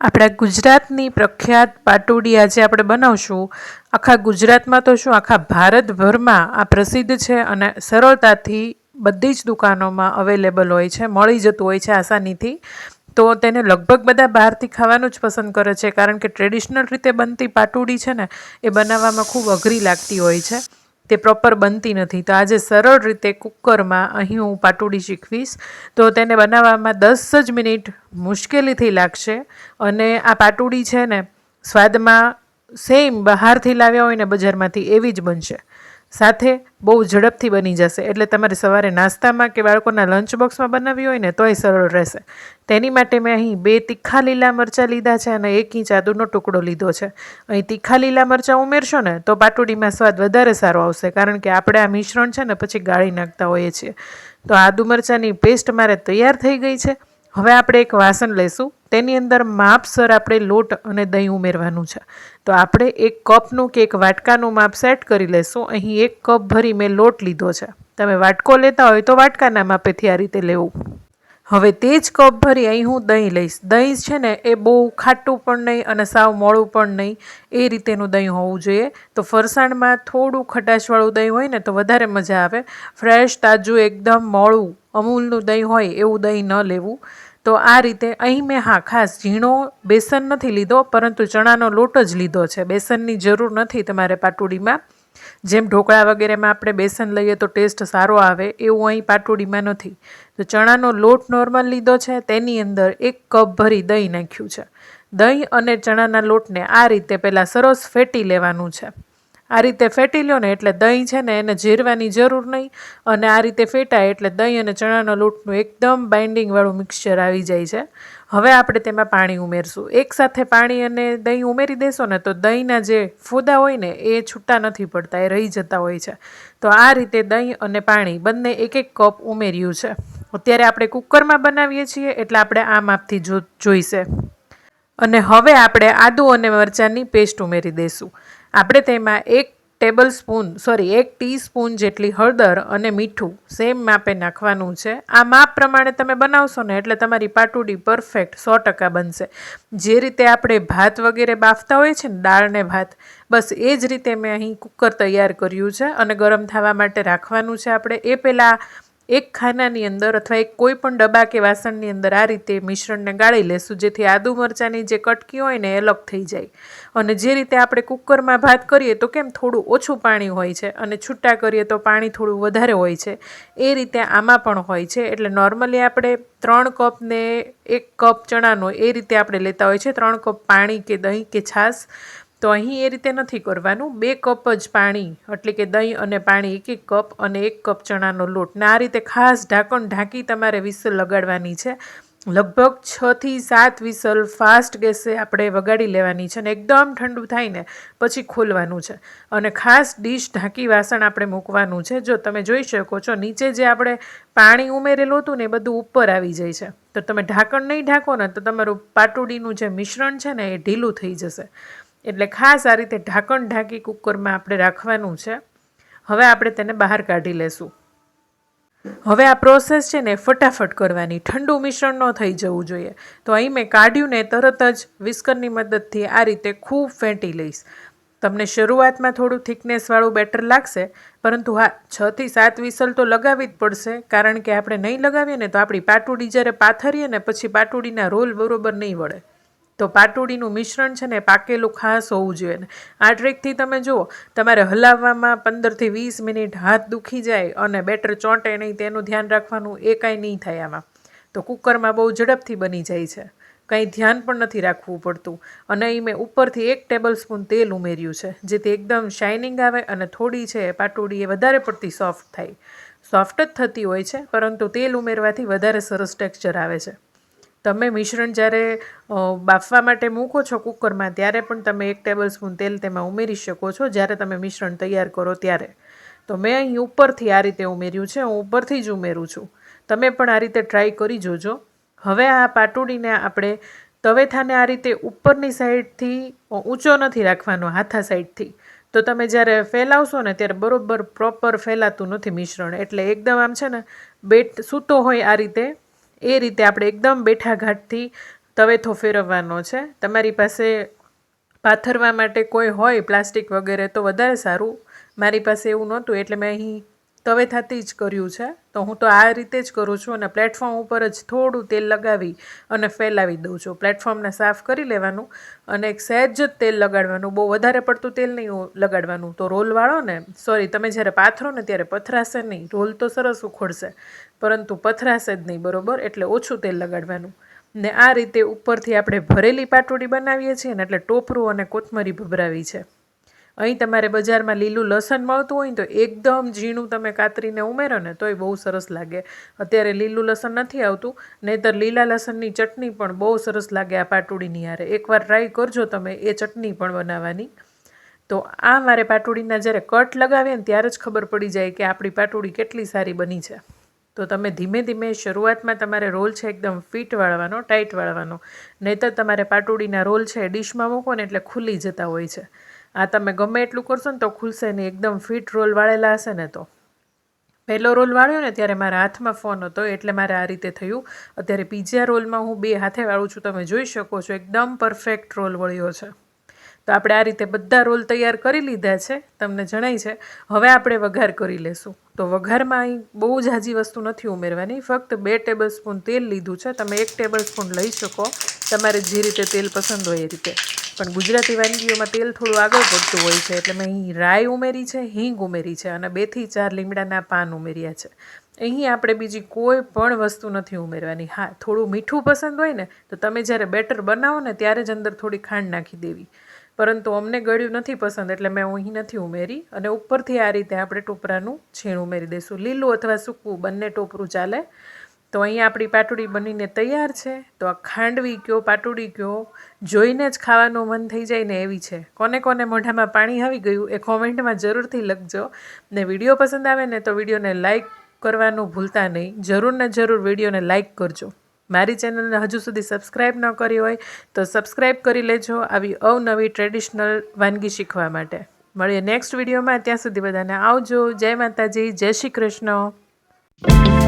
આપણા ગુજરાતની પ્રખ્યાત પાટોડી આજે આપણે બનાવશું. આખા ગુજરાતમાં તો શું, આખા ભારતભરમાં આ પ્રસિદ્ધ છે અને સરળતાથી બધી જ દુકાનોમાં અવેલેબલ હોય છે, મળી જતું હોય છે આસાનીથી. તો તેને લગભગ બધા બહારથી ખાવાનું જ પસંદ કરે છે, કારણ કે ટ્રેડિશનલ રીતે બનતી પાટોડી છે ને, એ બનાવવામાં ખૂબ અઘરી લાગતી હોય છે. તે પ્રોપર બનતી નથી. તો આજે સરળ રીતે કુકરમાં અહીં હું પાટુડી શીખવીશ. તો તેને બનાવવામાં દસ જ મિનિટ મુશ્કેલીથી લાગશે. અને આ પાટુડી છે ને, સ્વાદમાં સેમ બહારથી લાવ્યા હોય ને બજારમાંથી, એવી જ બનશે. સાથે બહુ ઝડપથી બની જશે. એટલે તમારે સવારે નાસ્તામાં કે બાળકોના લંચ બોક્સમાં બનાવવી હોય ને તોય સરળ રહેશે. તેની માટે મેં અહીં બે તીખા લીલા મરચાં લીધા છે અને એક ઇંચ આદુનો ટુકડો લીધો છે. અહીં તીખા લીલા મરચાં ઉમેરશો ને તો પાટુડીમાં સ્વાદ વધારે સારો આવશે, કારણ કે આપણે આ મિશ્રણ છે ને પછી ગાળી નાખતા હોઈએ છીએ. તો આદુ મરચાંની પેસ્ટ મારે તૈયાર થઈ ગઈ છે. હવે આપણે એક વાસણ લઈશું તેની અંદર માપસર આપણે લોટ અને દહીં ઉમેરવાનું છે. તો આપણે એક કપનું કે એક વાટકાનું માપ સેટ કરી લેશું. અહીં એક કપ ભરી મેં લોટ લીધો છે. તમે વાટકો લેતા હોય તો વાટકાના માપેથી આ રીતે લેવું. હવે તે જ કપ ભરી અહીં હું દહીં લઈશ. દહીં છે ને, એ બહુ ખાટું પણ નહીં અને સાવ મોળું પણ નહીં. એ રીતેનું દહીં હોવું જોઈએ. તો ફરસાણમાં થોડું ખટાશવાળું દહીં હોય ને, તો વધારે મજા આવે. ફ્રેશ તાજું એકદમ મોળું અમૂલનું દહીં હોય એવું દહીં ન લેવું. તો આ રીતે અહીં મેં હા, ખાસ ઝીણો બેસન નથી લીધો, પરંતુ ચણાનો લોટ જ લીધો છે. બેસનની જરૂર નથી તમારે પાટુડીમાં. જેમ ઢોકળા વગેરેમાં આપણે બેસન લઈએ તો ટેસ્ટ સારો આવે, એવું અહીં પાટુડીમાં નથી. તો ચણાનો લોટ નોર્મલ લીધો છે, તેની અંદર એક કપ ભરી દહીં નાખ્યું છે. દહીં અને ચણાના લોટને આ રીતે પહેલાં સરસ ફેટી લેવાનું છે. આ રીતે ફેટી લો ને એટલે દહીં છે ને એને જીરવાની જરૂર નહીં. અને આ રીતે ફેટાય એટલે દહીં અને ચણાનો લોટનું એકદમ બાઇન્ડિંગવાળું મિક્સચર આવી જાય છે. હવે આપણે તેમાં પાણી ઉમેરશું. એકસાથે પાણી અને દહીં ઉમેરી દેશો ને તો દહીંના જે ફોદા હોય ને એ છૂટા નથી પડતા, એ રહી જતા હોય છે. તો આ રીતે દહીં અને પાણી બંને એક એક કપ ઉમેર્યું છે. અત્યારે આપણે કુકરમાં બનાવીએ છીએ એટલે આપણે આ માપથી જો, જોઈશે. અને હવે આપણે આદુ અને મરચાંની પેસ્ટ ઉમેરી દઈશું આપણે તેમાં એક ટેબલ સ્પૂન સોરી એક ટીસ્પૂન જેટલી હળદર અને મીઠું સેમ માપે નાખવાનું છે. આ માપ પ્રમાણે તમે બનાવશો ને એટલે તમારી પાટુડી પરફેક્ટ સો ટકા બનશે. જે રીતે આપણે ભાત વગેરે બાફતા હોય છે ને, દાળ ને ભાત, બસ એ જ રીતે મેં અહીં કુકર તૈયાર કર્યું છે અને ગરમ થવા માટે રાખવાનું છે આપણે. એ પહેલાં એક ખાનાની અંદર અથવા એક કોઈ પણ ડબ્બા કે વાસણની અંદર આ રીતે મિશ્રણને ગાળી લેશું, જેથી આદુ મરચાંની જે કટકી હોય ને એ અલગ થઈ જાય. અને જે રીતે આપણે કુકરમાં ભાત કરીએ તો કેમ થોડું ઓછું પાણી હોય છે અને છૂટા કરીએ તો પાણી થોડું વધારે હોય છે. એ રીતે આમાં પણ હોય છે. એટલે નોર્મલી આપણે ત્રણ કપ ને એક કપ ચણાનો એ રીતે આપણે લેતા હોય છે. ત્રણ કપ પાણી કે દહીં કે છાશ તો અહીં એ રીતે નથી કરવાનું. બે કપ જ પાણી, એટલે કે દહીં અને પાણી, એક એક કપ અને એક કપ ચણાનો લોટ. ને આ રીતે ખાસ ઢાંકણ ઢાંકી તમારે વિસલ લગાડવાની છે. લગભગ છથી સાત વિસલ ફાસ્ટ ગેસે આપણે વગાડી લેવાની છે અને એકદમ ઠંડુ થાય ને પછી ખોલવાનું છે. અને ખાસ ડીશ ઢાંકી વાસણ આપણે મૂકવાનું છે. જો તમે જોઈ શકો છો, નીચે જે આપણે પાણી ઉમેરેલું હતું ને એ બધું ઉપર આવી જાય છે. તો તમે ઢાંકણ નહીં ઢાંકો ને તો તમારું પાટુડીનું જે મિશ્રણ છે ને એ ઢીલું થઈ જશે. એટલે ખાસ આ રીતે ઢાંકણ ઢાંકી કુકરમાં આપણે રાખવાનું છે. હવે આપણે તેને બહાર કાઢી લેશું. હવે આ પ્રોસેસ છે ને ફટાફટ કરવાની. ઠંડુ મિશ્રણ ન થઈ જવું જોઈએ. તો અહીં મેં કાઢ્યું ને તરત જ વિસ્કરની મદદથી આ રીતે ખૂબ ફેંટી લઈશ. તમને શરૂઆતમાં થોડું થિકનેસવાળું બેટર લાગશે, પરંતુ હા છથી સાત વિસલ તો લગાવવી જ પડશે. કારણ કે આપણે નહીં લગાવીએ ને તો આપણી પાટુડી જ્યારે પાથરીએ ને પછી પાટુડીના રોલ બરોબર નહીં વળે. તો પાટોડીનું મિશ્રણ છે ને પાકેલું ખાસ હોવું જોઈએ ને. આ ટ્રીકથી તમે જુઓ, તમારે હલાવવામાં પંદરથી વીસ મિનિટ હાથ દુખી જાય અને બેટર ચોંટે નહીં તેનું ધ્યાન રાખવાનું એ કાંઈ નહીં થાય આમાં. તો કુકરમાં બહુ ઝડપથી બની જાય છે. કંઈ ધ્યાન પણ નથી રાખવું પડતું. અને અહીં મેં ઉપરથી એક ટેબલ સ્પૂન તેલ ઉમેર્યું છે, જેથી એકદમ શાઇનિંગ આવે અને થોડી છે પાટોડી એ વધારે પડતી સોફ્ટ થાય. સોફ્ટ જ થતી હોય છે, પરંતુ તેલ ઉમેરવાથી વધારે સરસ ટેક્સચર આવે છે. તમે મિશ્રણ જ્યારે બાફવા માટે મૂકો છો કુકરમાં, ત્યારે પણ તમે એક ટેબલ સ્પૂન તેલ તેમાં ઉમેરી શકો છો જ્યારે તમે મિશ્રણ તૈયાર કરો ત્યારે. તો મેં અહીં ઉપરથી આ રીતે ઉમેર્યું છે, હું ઉપરથી જ ઉમેરું છું. તમે પણ આ રીતે ટ્રાય કરી જોજો. હવે આ પાટોડીને આપણે તવેથાને આ રીતે ઉપરની સાઈડથી ઊંચો નથી રાખવાનો, હાથા સાઈડથી. તો તમે જ્યારે ફેલાવશો ને ત્યારે બરોબર પ્રોપર ફેલાતું નથી મિશ્રણ. એટલે એકદમ આમ છે ને, બેટ સૂતો હોય આ રીતે એ રીતે આપણે એકદમ બેઠા ઘાટથી તવેથો ફેરવવાનો છે. તમારી પાસે પાથરવા માટે કોઈ હોય પ્લાસ્ટિક વગેરે તો વધારે સારું. મારી પાસે એવું નહોતું, એટલે મેં અહીં તવેથાથી જ કર્યું છે. તો હું તો આ રીતે જ કરું છું અને પ્લેટફોર્મ ઉપર જ થોડું તેલ લગાવી અને ફેલાવી દઉં છું. પ્લેટફોર્મને સાફ કરી લેવાનું અને એક સહેજ જ તેલ લગાડવાનું. બહુ વધારે પડતું તેલ નહીં લગાડવાનું. તો રોલ ને, સોરી, તમે જ્યારે પાથરો ને ત્યારે પથરાશે નહીં. રોલ તો સરસ ઉખોડશે, પરંતુ પથરાશે જ નહીં, બરોબર? એટલે ઓછું તેલ લગાડવાનું. ને આ રીતે ઉપરથી આપણે ભરેલી પાટોડી બનાવીએ છીએ ને એટલે ટોપરું અને કોથમરી ભભરાવી છે. અહીં તમારે બજારમાં લીલું લસણ મળતું હોય ને તો એકદમ ઝીણું તમે કાતરીને ઉમેરો ને તોય બહુ સરસ લાગે. અત્યારે લીલું લસણ નથી આવતું, નહીંતર લીલા લસણની ચટણી પણ બહુ સરસ લાગે આ પાટુડીની હારે. એકવાર ટ્રાય કરજો તમે એ ચટણી પણ બનાવવાની. તો આ મારે પાટોડીના જ્યારે કટ લગાવીએ ને ત્યારે જ ખબર પડી જાય કે આપણી પાટોડી કેટલી સારી બની છે. તો તમે ધીમે ધીમે શરૂઆતમાં તમારે રોલ છે એકદમ ફિટ વાળવાનો, ટાઈટ વાળવાનો. નહીંતર તમારે પાટોડીના રોલ છે ડીશમાં મૂકો ને એટલે ખુલ્લી જતા હોય છે. આ તમે ગમે એટલું કરશો ને તો ખુલશે નહીં. એકદમ ફિટ રોલ વાળેલા હશે ને તો. પહેલો રોલ વાળ્યો ને ત્યારે મારા હાથમાં ફોન હતો, એટલે મારે આ રીતે થયું. અત્યારે બીજા રોલમાં હું બે હાથે વાળું છું. તમે જોઈ શકો છો, એકદમ પરફેક્ટ રોલ વળ્યો છે. તો આપણે આ રીતે બધા રોલ તૈયાર કરી લીધા છે. તમને જણાય છે. હવે આપણે વઘાર કરી લેશું. તો વઘારમાં અહીં બહુ જ હાજી વસ્તુ નથી ઉમેરવાની. ફક્ત બે ટેબલ સ્પૂન તેલ લીધું છે. તમે એક ટેબલ સ્પૂન લઈ શકો. તમારે જે રીતે તેલ પસંદ હોય એ રીતે. પણ ગુજરાતી વાનગીઓમાં તેલ થોડું આગળ પડતું હોય છે, એટલે મેં અહીં રાઈ ઉમેરી છે, હિંગ ઉમેરી છે અને બેથી ચાર લીમડાના પાન ઉમેર્યા છે. અહીં આપણે બીજી કોઈ પણ વસ્તુ નથી ઉમેરવાની. હા, થોડું મીઠું પસંદ હોય ને, તો તમે જ્યારે બેટર બનાવો ને, ત્યારે જ અંદર થોડી ખાંડ નાખી દેવી. પરંતુ અમને ગળ્યું નથી પસંદ, એટલે મેં અહીં નથી ઉમેરી અને ઉપરથી આ રીતે આપણે ટોપરાનું છીણ ઉમેરી દઈશું. લીલું અથવા સૂકવું બંને ટોપરું ચાલે. તો અહીં આપણી પાટુડી બનીને તૈયાર છે. તો આ ખાંડવી કયો, પાટુડી કયો, જોઈને જ ખાવાનું મન થઈ જાય ને એવી છે. કોને કોને મોઢામાં પાણી આવી ગયું એ કોમેન્ટમાં જરૂરથી લખજો. ને વીડિયો પસંદ આવે ને તો વિડીયોને લાઇક કરવાનું ભૂલતા નહીં. જરૂર ને જરૂર વિડીયોને લાઇક કરજો. મારી ચેનલને હજુ સુધી સબસ્ક્રાઈબ ન કરી હોય તો સબસ્ક્રાઈબ કરી લેજો આવી અવનવી ટ્રેડિશનલ વાનગી શીખવા માટે. મળીએ નેક્સ્ટ વિડીયોમાં. ત્યાં સુધી બધાને આવજો. જય માતાજી. જય શ્રી કૃષ્ણ.